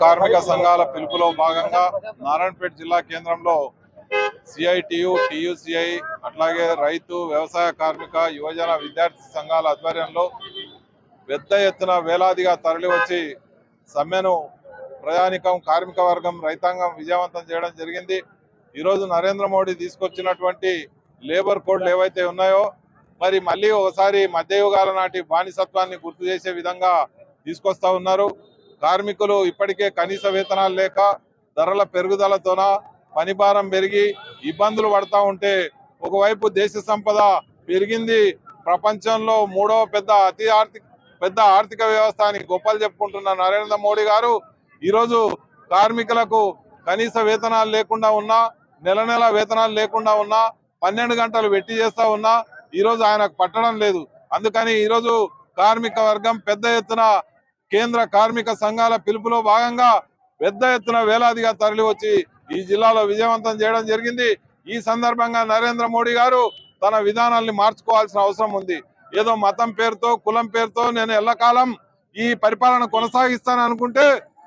కార్మిక సంఘాల పిలుపులో భాగంగా నారాయణపేట జిల్లా కేంద్రంలో సిఐటియు టియుసిఐ అట్లాగే రైతు వ్యవసాయ కార్మిక యువజన విద్యార్థి సంఘాల ఆధ్వర్యంలో పెద్ద ఎత్తున వేలాదిగా తరలివచ్చి సమ్మెను ప్రయాణికం కార్మిక వర్గం రైతాంగం విజయవంతం చేయడం జరిగింది. ఈరోజు నరేంద్ర మోడీ తీసుకొచ్చినటువంటి లేబర్ కోడ్లు ఏవైతే ఉన్నాయో మరి మళ్ళీ ఒకసారి మధ్యయుగాల నాటి బానిసత్వాన్ని గుర్తు చేసే విధంగా తీసుకొస్తా ఉన్నారు. కార్మికులు ఇప్పటికే కనీస వేతనాలు లేక ధరల పెరుగుదలతోన పనిభారం పెరిగి ఇబ్బందులు పడతా ఉంటే ఒకవైపు దేశ సంపద పెరిగింది ప్రపంచంలో మూడవ పెద్ద అతి ఆర్థిక పెద్ద ఆర్థిక వ్యవస్థ అని గొప్పలు చెప్పుకుంటున్న నరేంద్ర మోడీ గారు ఈరోజు కార్మికులకు కనీస వేతనాలు లేకుండా ఉన్నా నెల నెల వేతనాలు లేకుండా ఉన్నా పన్నెండు గంటలు వెట్టి చేస్తా ఉన్నా ఈరోజు ఆయనకు పట్టడం లేదు. అందుకని ఈరోజు కార్మిక వర్గం పెద్ద ఎత్తున కేంద్ర కార్మిక సంఘాల పిలుపులో భాగంగా పెద్ద ఎత్తున వేలాదిగా తరలివచ్చి ఈ జిల్లాలో విజయవంతం చేయడం జరిగింది. ఈ సందర్భంగా నరేంద్ర మోడీ గారు తన విధానాల్ని మార్చుకోవాల్సిన అవసరం ఉంది. ఏదో మతం పేరుతో కులం పేరుతో నేను ఎల్లకాలం ఈ పరిపాలన కొనసాగిస్తాను అనుకుంటే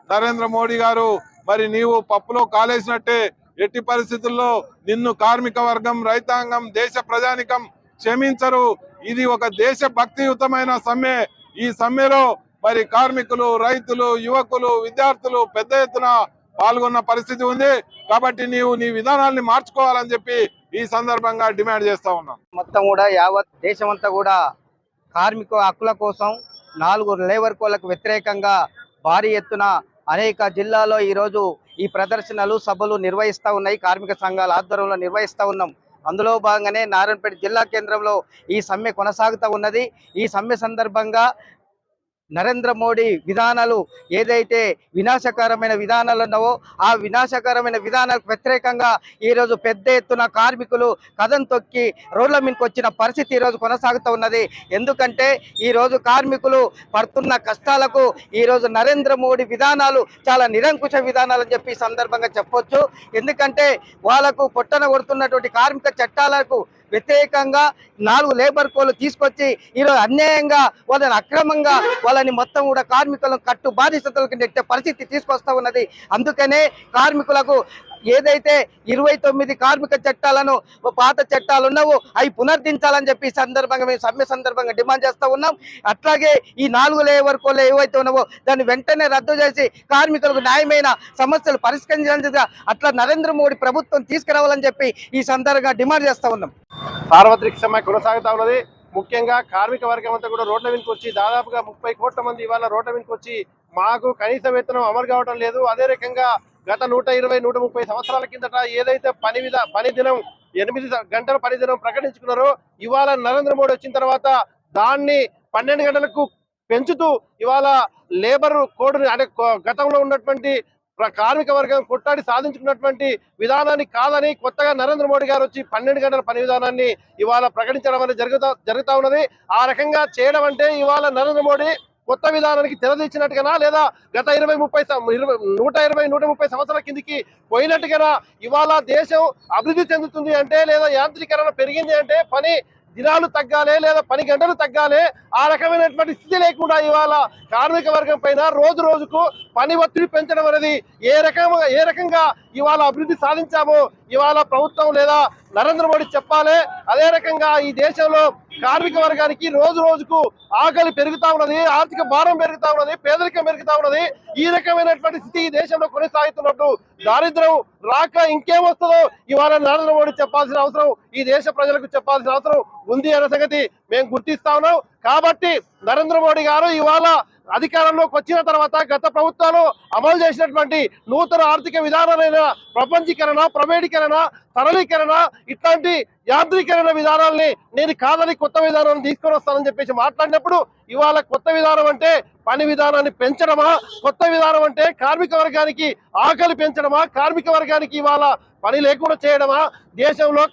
నరేంద్ర మోడీ గారు మరి నీవు పప్పులో కాలేసినట్టే ఎట్టి పరిస్థితుల్లో నిన్ను కార్మిక వర్గం రైతాంగం దేశ ప్రజానికం క్షమించరు. ఇది ఒక దేశ భక్తియుతమైన సమ్మె. ఈ సమ్మెలో మరి కార్మికులు రైతులు యువకులు విద్యార్థులు పెద్ద ఎత్తున పాల్గొన్న పరిస్థితి ఉంది. కాబట్టి నీవు నీ విధానాన్ని మార్చుకోవాలని చెప్పి ఈ సందర్భంగా డిమాండ్ చేస్తా ఉన్నాం. మొత్తం కూడా యావత్ దేశమంతా కూడా కార్మిక హక్కుల కోసం నాలుగు లేబర్ కోళ్ళకు వ్యతిరేకంగా భారీ ఎత్తున అనేక జిల్లాలో ఈరోజు ఈ ప్రదర్శనలు సభలు నిర్వహిస్తూ ఉన్నాయి. కార్మిక సంఘాల ఆధ్వర్యంలో నిర్వహిస్తూ ఉన్నాం. అందులో భాగంగానే నారాయణపేట జిల్లా కేంద్రంలో ఈ సమ్మె కొనసాగుతూ ఉన్నది. ఈ సమ్మె సందర్భంగా నరేంద్ర మోడీ విధానాలు ఏదైతే వినాశకరమైన విధానాలు ఉన్నావో ఆ వినాశకరమైన విధానాలకు వ్యతిరేకంగా ఈరోజు పెద్ద ఎత్తున కార్మికులు కథం తొక్కి రోడ్ల మీదకి వచ్చిన పరిస్థితి ఈరోజు కొనసాగుతూ ఉన్నది. ఎందుకంటే ఈరోజు కార్మికులు పడుతున్న కష్టాలకు ఈరోజు నరేంద్ర మోడీ విధానాలు చాలా నిరంకుశ విధానాలు అని చెప్పి సందర్భంగా చెప్పొచ్చు. ఎందుకంటే వాళ్ళకు పొట్టన కొడుతున్నటువంటి కార్మిక చట్టాలకు వ్యతిరేకంగా నాలుగు లేబర్ కోడ్లు తీసుకొచ్చి ఈరోజు అన్యాయంగా వాళ్ళని అక్రమంగా వాళ్ళని మొత్తం కూడా కార్మికులను కట్టు బాధితులకు నెట్టే పరిస్థితి తీసుకొస్తా ఉన్నది. అందుకనే కార్మికులకు ఏదైతే ఇరవై తొమ్మిది కార్మిక చట్టాలను పాత చట్టాలు ఉన్నావో అవి పునర్దించాలని చెప్పి సందర్భంగా మేము సమ్మె సందర్భంగా డిమాండ్ చేస్తా ఉన్నాం. అట్లాగే ఈ నాలుగు లేవర్ కోళ్ళు ఏవైతే ఉన్నావో దాన్ని వెంటనే రద్దు చేసి కార్మికులకు న్యాయమైన సమస్యలు పరిష్కరించాలని అట్లా నరేంద్ర మోడీ ప్రభుత్వం తీసుకురావాలని చెప్పి ఈ సందర్భంగా డిమాండ్ చేస్తా ఉన్నాం. సార్వత్రిక సమ్మె కొనసాగుతా ఉన్నది. ముఖ్యంగా కార్మిక వర్గం అంతా కూడా రోడ్ల మీదకి వచ్చి దాదాపుగా ముప్పై కోట్ల మంది ఇవాళ రోడ్ల మీదకి వచ్చి మాకు కనీస వేతనం అమలు కావడం లేదు. అదే రకంగా గత నూట ఇరవై నూట ముప్పై సంవత్సరాల కిందట ఏదైతే పని విధ పని దినం ఎనిమిది గంటల పని దినం ప్రకటించుకున్నారో ఇవాళ నరేంద్ర మోడీ వచ్చిన తర్వాత దాన్ని పన్నెండు గంటలకు పెంచుతూ ఇవాళ లేబర్ కోడ్ అంటే గతంలో ఉన్నటువంటి కార్మిక వర్గం కొట్టాడి సాధించుకున్నటువంటి విధానాన్ని కాదని కొత్తగా నరేంద్ర మోడీ గారు వచ్చి పన్నెండు గంటల పని విధానాన్ని ఇవాళ ప్రకటించడం అనేది జరుగుతా జరుగుతా ఉన్నది. ఆ రకంగా చేయడం అంటే ఇవాళ నరేంద్ర మోడీ కొత్త విధానానికి తెరదీచ్చినట్టుగా లేదా గత ఇరవై ముప్పై ఇరవై నూట ఇరవై నూట ముప్పై సంవత్సరాల కిందికి పోయినట్టుగా ఇవాళ దేశం అభివృద్ధి చెందుతుంది అంటే లేదా యాంత్రీకరణ పెరిగింది అంటే పని దినాలు తగ్గాలి లేదా పని గంటలు తగ్గాలి ఆ రకమైనటువంటి స్థితి లేకుండా ఇవాళ కార్మిక వర్గం పైన రోజు రోజుకు పని ఒత్తిడి పెంచడం అనేది ఏ రకంగా ఏ రకంగా ఇవాళ అభివృద్ధి సాధించామో ఇవాళ ప్రభుత్వం లేదా నరేంద్ర మోడీ చెప్పాలి. అదే రకంగా ఈ దేశంలో కార్మిక వర్గానికి రోజు రోజుకు ఆకలి పెరుగుతా ఉన్నది ఆర్థిక భారం పెరుగుతా ఉన్నది పేదరికం పెరుగుతా ఉన్నది. ఈ రకమైనటువంటి స్థితి ఈ దేశంలో కొనసాగుతున్నట్టు దారిద్రం రాక ఇంకేమొస్తుందో ఇవాళ నరేంద్ర మోడీ చెప్పాల్సిన అవసరం ఈ దేశ ప్రజలకు చెప్పాల్సిన అవసరం ఉంది అనే సంగతి మేము గుర్తిస్తా ఉన్నాం. కాబట్టి నరేంద్ర మోడీ గారు ఇవాళ అధికారంలోకి వచ్చిన తర్వాత గత ప్రభుత్వాలు అమలు చేసినటువంటి నూతన ఆర్థిక విధానమైన ప్రపంచీకరణ ప్రమేడీకరణ సరళీకరణ ఇట్లాంటి యాంత్రీకరణ విధానాల్ని నేను కాదని కొత్త విధానాన్ని తీసుకొని వస్తానని చెప్పేసి మాట్లాడినప్పుడు ఇవాళ కొత్త విధానం అంటే పని విధానాన్ని పెంచడమా? కొత్త విధానం అంటే కార్మిక వర్గానికి ఆకలి పెంచడమా? కార్మిక వర్గానికి ఇవాళ పని లేకుండా చేయడమా? దేశంలో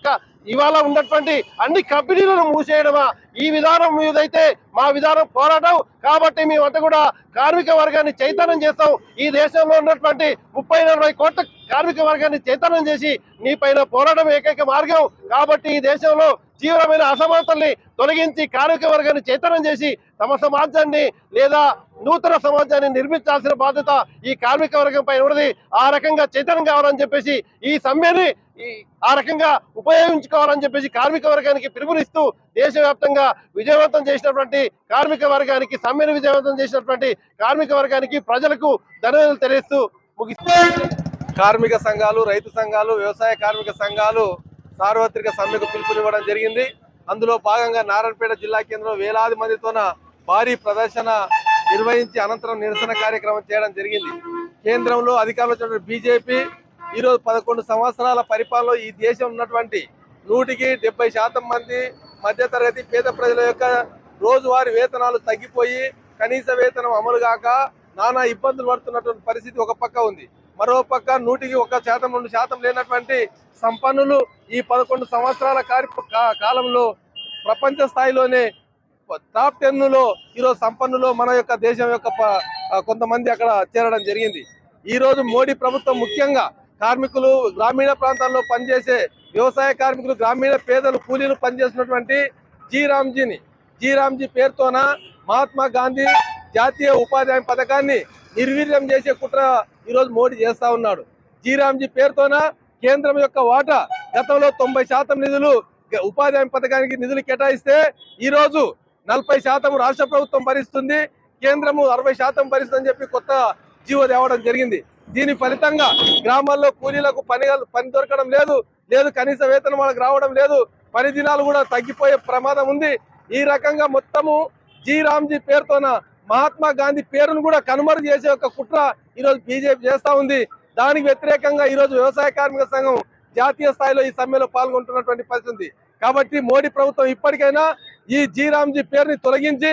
ఇవాళ ఉన్నటువంటి అన్ని కంపెనీలను మూసేయడమా? ఈ విధానం మీదైతే మా విధానం పోరాటం. కాబట్టి మేమంతా కూడా కార్మిక వర్గాన్ని చైతన్యం చేస్తాం. ఈ దేశంలో ఉన్నటువంటి ముప్పై నలభై కోట్ల కార్మిక వర్గాన్ని చైతన్యం చేసి నీ పైన పోరాటం ఏకైక మార్గం. కాబట్టి ఈ దేశంలో తీవ్రమైన అసమానతల్ని తొలగించి కార్మిక వర్గాన్ని చైతన్యం చేసి తమ సమాజాన్ని లేదా నూతన సమాజాన్ని నిర్మించాల్సిన బాధ్యత ఈ కార్మిక వర్గం పైన ఉన్నది. ఆ రకంగా చైతన్యం కావాలని చెప్పేసి ఈ సమ్మెని ఆ రకంగా ఉపయోగించుకోవాలని చెప్పేసి కార్మిక వర్గానికి పిలుపునిస్తూ దేశవ్యాప్తంగా విజయవంతం చేసినటువంటి కార్మిక వర్గానికి సమ్మెను విజయవంతం చేసినటువంటి కార్మిక వర్గానికి ప్రజలకు ధన్యవాదాలు తెలియస్తూ ముగిస్తూ కార్మిక సంఘాలు రైతు సంఘాలు వ్యవసాయ కార్మిక సంఘాలు సార్వత్రిక సమ్మెకు పిలుపునివ్వడం జరిగింది. అందులో భాగంగా నారాయణపేట జిల్లా కేంద్రంలో వేలాది మందితోన భారీ ప్రదర్శన నిర్వహించి అనంతరం నిరసన కార్యక్రమం చేయడం జరిగింది. కేంద్రంలో అధికారంలో బీజేపీ ఈరోజు పదకొండు సంవత్సరాల పరిపాలనలో ఈ దేశం ఉన్నటువంటి నూటికి డెబ్బై శాతం మంది మధ్యతరగతి పేద ప్రజల యొక్క రోజువారీ వేతనాలు తగ్గిపోయి కనీస వేతనం అమలు కాక నానా ఇబ్బందులు పడుతున్నటువంటి పరిస్థితి ఒక పక్క ఉంది. మరో పక్క నూటికి ఒక శాతం రెండు శాతం లేనటువంటి సంపన్నులు ఈ పదకొండు సంవత్సరాల కార్య కాలంలో ప్రపంచ స్థాయిలోనే టాప్ టెన్లో ఈరోజు సంపన్నులో మన యొక్క దేశం యొక్క కొంతమంది అక్కడ చేరడం జరిగింది. ఈరోజు మోడీ ప్రభుత్వం ముఖ్యంగా కార్మికులు గ్రామీణ ప్రాంతాల్లో పనిచేసే వ్యవసాయ కార్మికులు గ్రామీణ పేదలు కూలీలు పనిచేస్తున్నటువంటి జీ రామ్జీని. జీ రామ్జీ పేరుతోన మహాత్మా గాంధీ జాతీయ ఉపాధి హామీ పథకాన్ని నిర్వీర్యం చేసే కుట్ర ఈరోజు మోడీ చేస్తా ఉన్నాడు. జీరామ్జీ పేరుతోన కేంద్రం యొక్క వాటా గతంలో తొంభై శాతం నిధులు ఉపాధి హామీ పథకానికి నిధులు కేటాయిస్తే ఈరోజు నలభై శాతం రాష్ట్ర ప్రభుత్వం భరిస్తుంది కేంద్రము అరవై శాతం భరిస్తుందని చెప్పి కొత్త జీవో తేవడం జరిగింది. దీని ఫలితంగా గ్రామాల్లో కూలీలకు పని పని దొరకడం లేదు. లేదు కనీస వేతనం వాళ్ళకి రావడం లేదు. పని దినాలు కూడా తగ్గిపోయే ప్రమాదం ఉంది. ఈ రకంగా మొత్తము జీ. రామ్జీ పేరుతోన మహాత్మా గాంధీ పేరును కూడా కనుమరు చేసే ఒక కుట్ర ఈరోజు బీజేపీ చేస్తా ఉంది. దానికి వ్యతిరేకంగా ఈరోజు వ్యవసాయ కార్మిక సంఘం జాతీయ స్థాయిలో ఈ సమ్మెలో పాల్గొంటున్నటువంటి పరిస్థితి కాబట్టి మోడీ ప్రభుత్వం ఇప్పటికైనా ఈ జీ. రామ్జీ పేరుని తొలగించి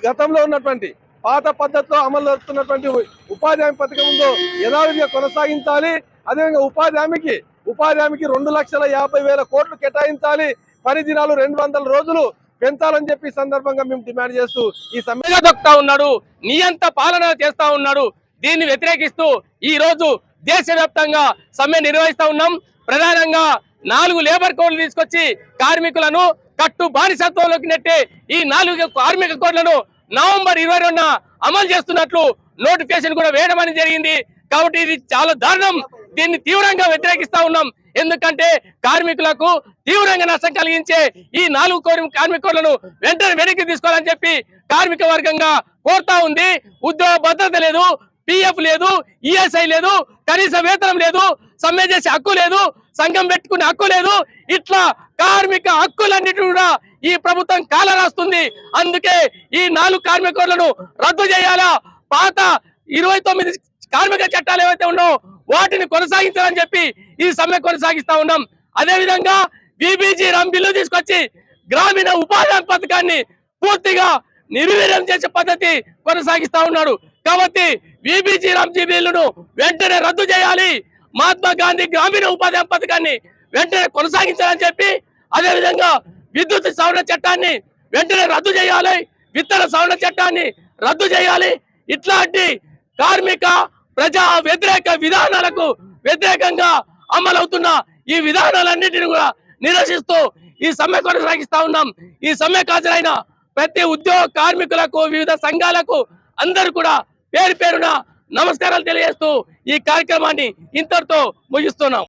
గతంలో ఉన్నటువంటి పాత పద్ధతిలో అమలు జరుపుతున్నటువంటి ఉపాధి హామీ పథకం ఉందో యథావిధిగా కొనసాగించాలి. అదేవిధంగా ఉపాధి హామీకి ఉపాధి హామీకి రెండు లక్షల యాభై వేల కోట్లు కేటాయించాలి. పని దినాలు రెండు వందల రోజులు పెంచాలని చెప్పి సందర్భంగా మేము డిమాండ్ చేస్తూ ఈ సమ్మె దొక్కుతా ఉన్నాడు నియంత పాలన చేస్తా ఉన్నాడు. దీన్ని వ్యతిరేకిస్తూ ఈ రోజు దేశవ్యాప్తంగా సమ్మె నిర్వహిస్తా ఉన్నాం. ప్రధానంగా నాలుగు లేబర్ కోడ్లు తీసుకొచ్చి కార్మికులను కట్టు బానిసత్వంలోకి నెట్టే ఈ నాలుగు కార్మిక కోడ్లను నవంబర్ ఇరవై రెండున అమలు చేస్తున్నట్లు నోటిఫికేషన్ కూడా వేయడం అనేది జరిగింది. కాబట్టి ఇది చాలా దారుణం. దీన్ని తీవ్రంగా వ్యతిరేకిస్తా ఉన్నాం. ఎందుకంటే కార్మికులకు తీవ్రంగా నష్టం కలిగించే ఈ నాలుగు కోరి కార్మికులను వెంటనే వెనక్కి తీసుకోవాలని చెప్పి కార్మిక వర్గంగా కోరుతా ఉంది. ఉద్యోగ భద్రత లేదు పిఎఫ్ లేదు ఈఎస్ఐ లేదు కనీస వేతనం లేదు సమ్మె చేసే హక్కు లేదు సంఘం పెట్టుకునే హక్కు లేదు. ఇట్లా కార్మిక హక్కులన్నిటి కూడా ఈ ప్రభుత్వం కాల రాస్తుంది. అందుకే ఈ నాలుగు కార్మికులను రద్దు చేయాలా? పాత ఇరవై తొమ్మిది కార్మిక చట్టాలు ఏవైతే ఉన్నాయో వాటిని కొనసాగించాలని చెప్పి ఈ సమ్మె కొనసాగిస్తా ఉన్నాం. అదే విధంగా బీబీజీ రామ్ బిల్లు తీసుకొచ్చి గ్రామీణ ఉపాధి పథకాన్ని పూర్తిగా నిర్వీర్యం చేసే పద్ధతి కొనసాగిస్తా ఉన్నాడు. కాబట్టి బీబీజీ రామ్జీ బిల్లును వెంటనే రద్దు చేయాలి. మహాత్మా గాంధీ గ్రామీణ ఉపాధి పథకాన్ని వెంటనే కొనసాగించాలని చెప్పి అదే విధంగా విద్యుత్ సవరణ చట్టాన్ని వెంటనే రద్దు చేయాలి. విత్తన సవరణ చట్టాన్ని రద్దు చేయాలి. ఇట్లాంటి కార్మిక ప్రజా వ్యతిరేక విధానాలకు వ్యతిరేకంగా అమలవుతున్న ఈ విధానాలన్నింటినీ కూడా నిరసిస్తూ ఈ సమ్మె కొనసాగిస్తా ఉన్నాం. ఈ సమ్మె హాజరైన ప్రతి ఉద్యోగ కార్మికులకు వివిధ సంఘాలకు అందరూ కూడా పేరు పేరున నమస్కారాలు తెలియజేస్తూ ఈ కార్యక్రమాన్ని ఇంతటితో ముగిస్తున్నాం.